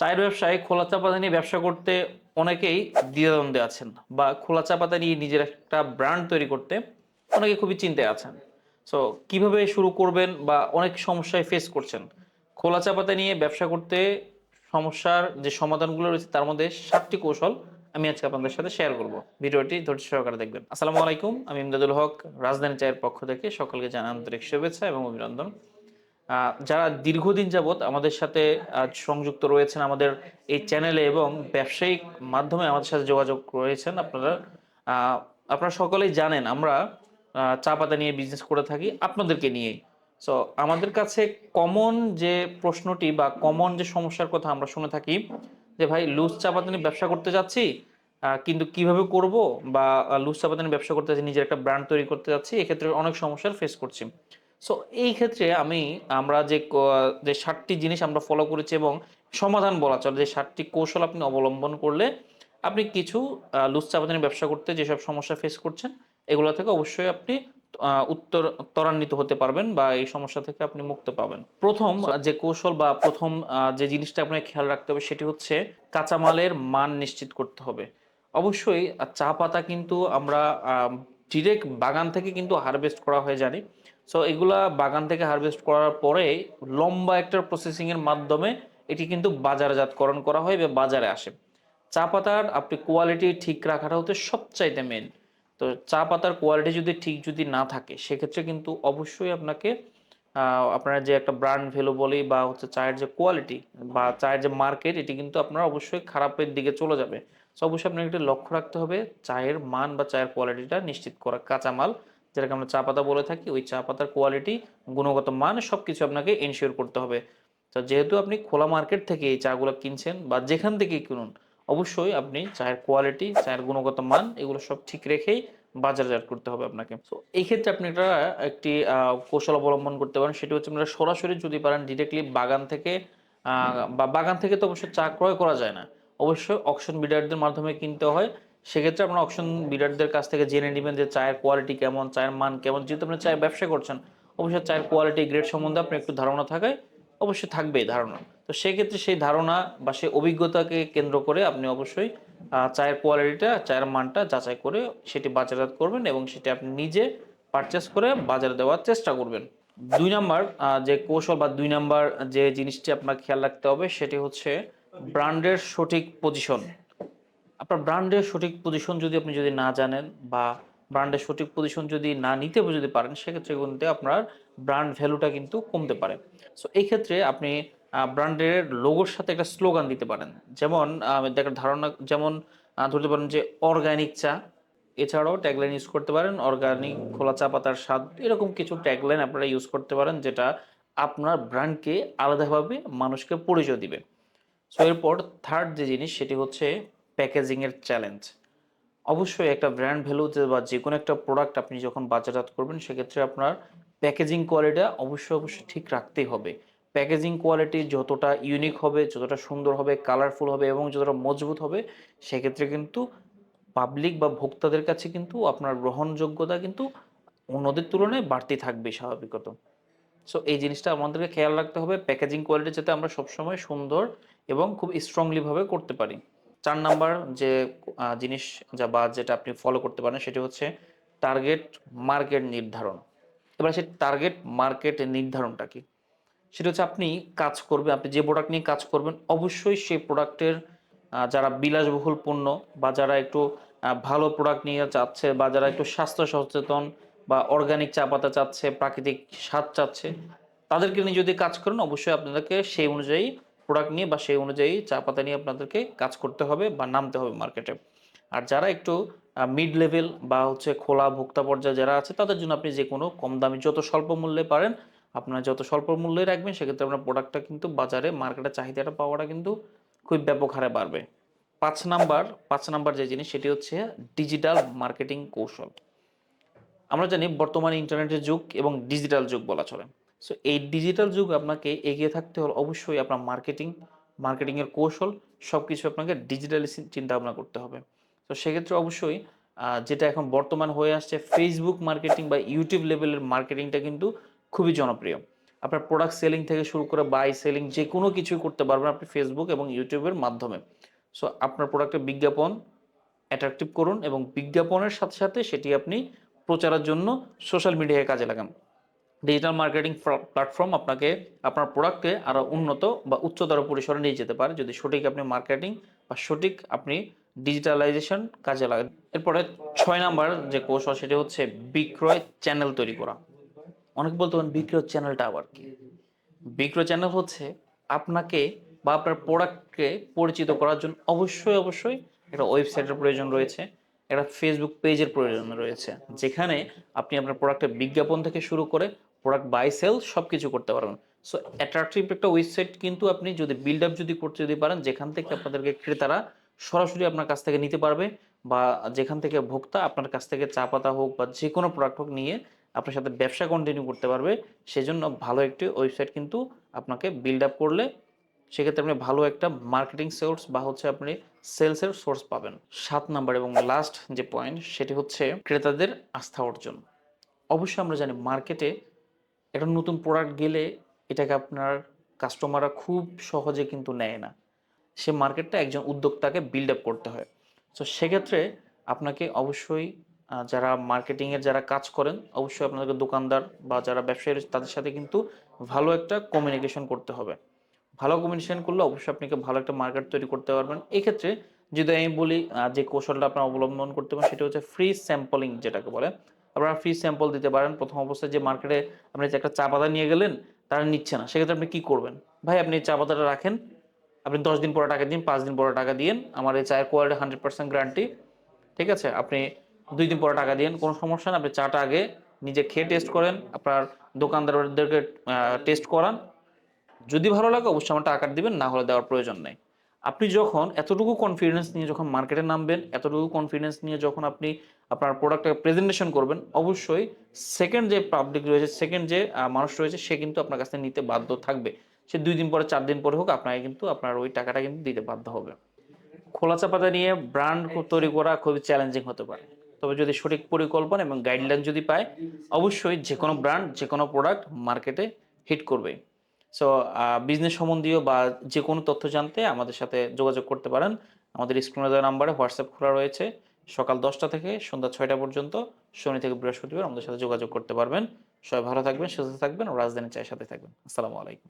চায়ের ব্যবসায় খোলা চা পাতা নিয়ে ব্যবসা করতে অনেকেই দ্বিধাদ্বন্দ্বে আছেন বা খোলা চা পাতা নিয়ে নিজের একটা ব্র্যান্ড তৈরি করতে অনেকে খুবই চিন্তায় আছেন। সো কীভাবে শুরু করবেন বা অনেক সমস্যায় ফেস করছেন? খোলা চা পাতা নিয়ে ব্যবসা করতে সমস্যার যে সমাধানগুলো রয়েছে, তার মধ্যে সাতটি কৌশল আমি আজকে আপনাদের সাথে শেয়ার করব। ভিডিওটি ধৈর্য সহকারে দেখবেন। আসসালামু আলাইকুম, আমি ইমদাদুল হক, রাজধানী চায়ের পক্ষ থেকে সকলকে জানাই আন্তরিক শুভেচ্ছা এবং অভিনন্দন। যারা দীর্ঘদিন যাবৎ আমাদের সাথে সংযুক্ত রয়েছেন আমাদের এই চ্যানেলে এবং ব্যবসায়িক মাধ্যমে আমাদের সাথে যোগাযোগ রয়েছেন আপনারা আপনারা সকলেই জানেন আমরা চা পাতা নিয়ে বিজনেস করে থাকি আপনাদেরকে নিয়েই। সো আমাদের কাছে কমন যে প্রশ্নটি বা কমন যে সমস্যার কথা আমরা শুনে থাকি যে, ভাই লুজ চা পাতা নিয়ে ব্যবসা করতে যাচ্ছি কিন্তু কীভাবে করব? বা লুজ চা পাতা নিয়ে ব্যবসা করতে যাচ্ছি, নিজের একটা ব্র্যান্ড তৈরি করতে যাচ্ছি, এক্ষেত্রে অনেক সমস্যার ফেস করছি। সো এই ক্ষেত্রে আমি আমরা যে যে সাতটি জিনিস আমরা ফলো করেছি এবং সমাধান বলা চলে যে সাতটি কৌশল আপনি অবলম্বন করলে আপনি কিছু লুজ চাপাতানি ব্যবসা করতে যেসব সমস্যা ফেস করছেন এগুলো থেকে অবশ্যই আপনি উত্তর ত্বরান্বিত হতে পারবেন বা এই সমস্যা থেকে আপনি মুক্ত পাবেন। প্রথম যে কৌশল বা প্রথম যে জিনিসটা আপনাকে খেয়াল রাখতে হবে সেটি হচ্ছে কাঁচামালের মান নিশ্চিত করতে হবে। অবশ্যই চা পাতা কিন্তু আমরা ডিরেক্ট বাগান থেকে কিন্তু হারভেস্ট করা হয় জানি। সো এগুলা বাগান থেকে হারভেস্ট করার পরে লম্বা একটা প্রসেসিং এর মাধ্যমে এটি কিন্তু বাজারজাতকরণ করা হয় বা বাজারে আসে। চা পাতার আপনি কোয়ালিটি ঠিক রাখাটা হচ্ছে সবচাইতে মেন তো চা পাতার কোয়ালিটি যদি ঠিক যদি না থাকে, সেক্ষেত্রে কিন্তু অবশ্যই আপনাকে আপনার যে একটা ব্র্যান্ড ভ্যালু বলি বা হচ্ছে চায়ের যে কোয়ালিটি বা চায়ের যে মার্কেট এটি কিন্তু আপনার অবশ্যই খারাপের দিকে চলে যাবে। সো অবশ্যই আপনাকে একটু লক্ষ্য রাখতে হবে, চায়ের মান বা চায়ের কোয়ালিটিটা নিশ্চিত করা, কাঁচামাল যেটাকে আমরা চা পাতা বলে থাকি, ওই চা পাতার কোয়ালিটি গুণগত মান সব কিছু আপনাকে এনশিওর করতে হবে। তো যেহেতু আপনি খোলা মার্কেট থেকে এই চাগুলো কিনছেন বা যেখান থেকেই কিনুন, অবশ্যই আপনি চায়ের কোয়ালিটি চায়ের গুণগত মান, এগুলো সব ঠিক রেখেই বাজারজাত করতে হবে আপনাকে। তো এই ক্ষেত্রে আপনি একটা, একটি কৌশল অবলম্বন করতে পারেন, সেটি হচ্ছে আপনারা সরাসরি যদি পারেন ডিরেক্টলি বাগান থেকে বা বাগান থেকে তো অবশ্যই চা ক্রয় করা যায় না, অবশ্যই অকশন বিডারদের মাধ্যমে কিনতে হয়। সেক্ষেত্রে আপনারা অপশন বিডারদের কাছ থেকে জেনে নেবেন যে চায়ের কোয়ালিটি কেমন, চায়ের মান কেমন। যেহেতু আপনি চায়ের ব্যবসা করছেন, অবশ্যই চায়ের কোয়ালিটি গ্রেড সম্বন্ধে আপনার একটু ধারণা থাকায় অবশ্যই থাকবেই ধারণা। তো সেক্ষেত্রে সেই ধারণা বা সেই অভিজ্ঞতাকে কেন্দ্র করে আপনি অবশ্যই চায়ের কোয়ালিটিটা চায়ের মানটা যাচাই করে সেটি বাজারজাত করবেন এবং সেটি আপনি নিজে পারচেস করে বাজারে দেওয়ার চেষ্টা করবেন। দুই নাম্বার যে কৌশল বা দুই নাম্বার যে জিনিসটি আপনার খেয়াল রাখতে হবে সেটি হচ্ছে ব্র্যান্ডের সঠিক পজিশন আপনার ব্র্যান্ডের সঠিক পজিশন যদি আপনি যদি না জানেন বা ব্র্যান্ডের সঠিক পজিশন যদি না নিতে যদি পারেন, সেক্ষেত্রে কিন্তু আপনার ব্র্যান্ড ভ্যালুটা কিন্তু কমতে পারে। সো এই ক্ষেত্রে আপনি ব্র্যান্ডের লোগোর সাথে একটা স্লোগান দিতে পারেন। যেমন দেখার ধারণা, যেমন ধরতে পারেন যে অর্গানিক চা। এছাড়াও ট্যাগলাইন ইউজ করতে পারেন অর্গানিক খোলা চা পাতার স্বাদ, এরকম কিছু ট্যাগলাইন আপনারা ইউজ করতে পারেন, যেটা আপনার ব্র্যান্ডকে আলাদাভাবে মানুষকে পরিচয় দিবে। সো এরপর থার্ড যে জিনিস, সেটি হচ্ছে প্যাকেজিং এর চ্যালেঞ্জ অবশ্যই একটা ব্র্যান্ড ভ্যালু বা যে কোনো একটা প্রোডাক্ট আপনি যখন বাজারজাত করবেন, সেক্ষেত্রে আপনার প্যাকেজিং কোয়ালিটিটা অবশ্যই অবশ্যই ঠিক রাখতেই হবে। প্যাকেজিং কোয়ালিটি যতটা ইউনিক হবে, যতটা সুন্দর হবে কালারফুল হবে এবং যতটা মজবুত হবে, সেক্ষেত্রে কিন্তু পাবলিক বা ভোক্তাদের কাছে কিন্তু আপনার গ্রহণযোগ্যতা কিন্তু অন্যদের তুলনায় বাড়তি থাকবে স্বাভাবিকত সো এই জিনিসটা আমাদেরকে খেয়াল রাখতে হবে। প্যাকেজিং কোয়ালিটি যাতে আমরা সবসময় সুন্দর এবং খুব স্ট্রংলি ভাবে করতে পারি। চার নাম্বার যে জিনিস যা বা যেটা আপনি ফলো করতে পারেন সেটি হচ্ছে টার্গেট মার্কেট নির্ধারণ। এবার সেই টার্গেট মার্কেট নির্ধারণটা কি? সেটা হচ্ছে আপনি কাজ করবেন, আপনি যে প্রোডাক্ট নিয়ে কাজ করবেন, অবশ্যই সেই প্রোডাক্টের যারা বিলাসবহুল পণ্য বা যারা একটু ভালো প্রোডাক্ট নিয়ে চাচ্ছে বা যারা একটু স্বাস্থ্য সচেতন বা অর্গানিক চা পাতা চাচ্ছে, প্রাকৃতিক স্বাদ চাচ্ছে, তাদেরকে নিয়ে যদি কাজ করেন, অবশ্যই আপনাদেরকে সেই অনুযায়ী প্রোডাক্ট নিয়ে বা সেই অনুযায়ী চা পাতা নিয়ে আপনাদেরকে কাজ করতে হবে বা নামতে হবে মার্কেটে আর যারা একটু মিড লেভেল বা হচ্ছে খোলা ভোক্তা পর্যায়ে যারা আছে, তাদের জন্য আপনি যে কোনো কম দামি যত স্বল্প মূল্যে পারেন, আপনারা যত স্বল্প মূল্যে রাখবেন, সেক্ষেত্রে আপনার প্রোডাক্টটা কিন্তু বাজারে মার্কেটে চাহিদাটা পাওয়াটা কিন্তু খুব ব্যাপক হারে বাড়বে। পাঁচ নাম্বার পাঁচ নাম্বার যে জিনিস, সেটি হচ্ছে ডিজিটাল মার্কেটিং কৌশল। আমরা জানি বর্তমানে ইন্টারনেটের যুগ এবং ডিজিটাল যুগ বলা চলে। সো এই ডিজিটাল যুগ আপনাকে এগিয়ে থাকতে হলে অবশ্যই আপনার মার্কেটিং মার্কেটিংয়ের কৌশল সব কিছু আপনাকে ডিজিটালি চিন্তা ভাবনা করতে হবে। তো সেক্ষেত্রে অবশ্যই যেটা এখন বর্তমান হয়ে আসছে ফেসবুক মার্কেটিং বা ইউটিউব লেভেলের মার্কেটিংটা কিন্তু খুবই জনপ্রিয়। আপনার প্রোডাক্ট সেলিং থেকে শুরু করে বাই সেলিং যে কোনো কিছুই করতে পারবেন আপনি ফেসবুক এবং ইউটিউবের মাধ্যমে। সো আপনার প্রোডাক্টের বিজ্ঞাপন অ্যাট্রাকটিভ করুন এবং বিজ্ঞাপনের সাথে সাথে সেটি আপনি প্রচারের জন্য সোশ্যাল মিডিয়ায় কাজে লাগান। ডিজিটাল মার্কেটিং প্ল্যাটফর্ম আপনাকে আপনার প্রোডাক্টকে আরও উন্নত বা উচ্চতর পরিসরে নিয়ে যেতে পারে। যদি সঠিক আপনি মার্কেটিং বা সঠিক আপনি ডিজিটালাইজেশন কাজে লাগান। এরপরে ছয় নাম্বার যে কৌশল সেটি হচ্ছে বিক্রয় চ্যানেল তৈরি করা। অনেক বলতে পারেন, বিক্রয় চ্যানেলটা আবার কি? বিক্রয় চ্যানেল হচ্ছে আপনাকে বা আপনার প্রোডাক্টকে পরিচিত করার জন্য অবশ্যই অবশ্যই একটা ওয়েবসাইটের প্রয়োজন রয়েছে, একটা ফেসবুক পেজের প্রয়োজন রয়েছে। যেখানে আপনি আপনার প্রোডাক্টের বিজ্ঞাপন থেকে শুরু করে প্রোডাক্ট বাই সেল সব কিছু করতে পারবেন। সো অ্যাট্রাকটিভ একটা ওয়েবসাইট কিন্তু আপনি যদি বিল্ড আপ যদি করতে যদি পারেন, যেখান থেকে আপনাদেরকে ক্রেতারা সরাসরি আপনার কাছ থেকে নিতে পারবে বা যেখান থেকে ভোক্তা আপনার কাছ থেকে চা পাতা হোক বা যে কোনো প্রোডাক্ট হোক নিয়ে আপনার সাথে ব্যবসা কন্টিনিউ করতে পারবে, সেজন্য ভালো একটি ওয়েবসাইট কিন্তু আপনাকে বিল্ড আপ করলে সেক্ষেত্রে আপনি ভালো একটা মার্কেটিং সোর্স বা হচ্ছে আপনি সেলসের সোর্স পাবেন। সাত নাম্বার এবং লাস্ট যে পয়েন্ট সেটি হচ্ছে ক্রেতাদের আস্থা অর্জন। অবশ্যই আমরা জানি মার্কেটে একটা নতুন প্রোডাক্ট গেলে এটাকে আপনার কাস্টমাররা খুব সহজে কিন্তু নেয় না। সে মার্কেটটা একজন উদ্যোক্তাকে বিল্ড আপ করতে হয়। তো সেক্ষেত্রে আপনাকে অবশ্যই যারা মার্কেটিংয়ের যারা কাজ করেন, অবশ্যই আপনাদের দোকানদার বা যারা ব্যবসায়ী তাদের সাথে কিন্তু ভালো একটা কমিউনিকেশন করতে হবে। ভালো কমিউনিকেশন করলে অবশ্যই আপনাকে ভালো একটা মার্কেট তৈরি করতে পারবেন। এক্ষেত্রে যদি আমি বলি যে কৌশলটা আপনার অবলম্বন করতে পারেন, সেটা হচ্ছে ফ্রি স্যাম্পলিং যেটাকে বলে। আপনারা ফ্রি স্যাম্পল দিতে পারেন। প্রথম অবস্থায় যে মার্কেটে আপনি যে একটা চা পাতা নিয়ে গেলেন, তারা নিচ্ছে না। সেক্ষেত্রে আপনি কি করবেন? ভাই, আপনি চা পাতাটা রাখেন। আপনি দশ দিন পরে টাকা দিন, পাঁচ দিন পরে টাকা দিন আমার এই চায়ের কোয়ালিটি হান্ড্রেড পার্সেন্ট গ্যারান্টি ঠিক আছে? আপনি দুই দিন পরে টাকা দিন কোনো সমস্যা না আপনি চাটা আগে নিজে খেয়ে টেস্ট করেন, আপনার দোকানদারদেরকে টেস্ট করান। যদি ভালো লাগে, অবশ্যই আমার টাকা দিবেন, না হলে দেওয়ার প্রয়োজন নেই। আপনি যখন, এতটুকু কনফিডেন্স নিয়ে যখন মার্কেটে নামবেন, এতটুকু কনফিডেন্স নিয়ে যখন আপনি আপনার প্রোডাক্টটাকে প্রেজেন্টেশন করবেন, অবশ্যই সেকেন্ড যে পাবলিক রয়েছে সেকেন্ড যে মানুষ রয়েছে, সে কিন্তু আপনার কাছ নিতে বাধ্য থাকবে। সে দুই দিন পরে, চার দিন পরে হোক, আপনাকে কিন্তু আপনার ওই টাকাটা কিন্তু দিতে বাধ্য হবে। খোলা চাপাতা নিয়ে ব্র্যান্ড তৈরি করা খুবই চ্যালেঞ্জিং হতে পারে। তবে যদি সঠিক পরিকল্পনা এবং গাইডলাইন যদি পায়, অবশ্যই যে কোনো ব্র্যান্ড যে কোনো প্রোডাক্ট মার্কেটে হিট করবে সো বিজনেস সম্বন্ধীয় বা যে কোনো তথ্য জানতে আমাদের সাথে যোগাযোগ করতে পারেন। আমাদের স্ক্রিনে দেওয়া নাম্বারে হোয়াটসঅ্যাপ খোলা রয়েছে। সকাল দশটা থেকে সন্ধ্যা ছয়টা পর্যন্ত শনি থেকে বৃহস্পতিবার আমাদের সাথে যোগাযোগ করতে পারবেন। সবাই ভালো থাকবেন, সুস্থ থাকবেন ও রাজধানী চায়ের সাথে থাকবেন। আসসালামু আলাইকুম।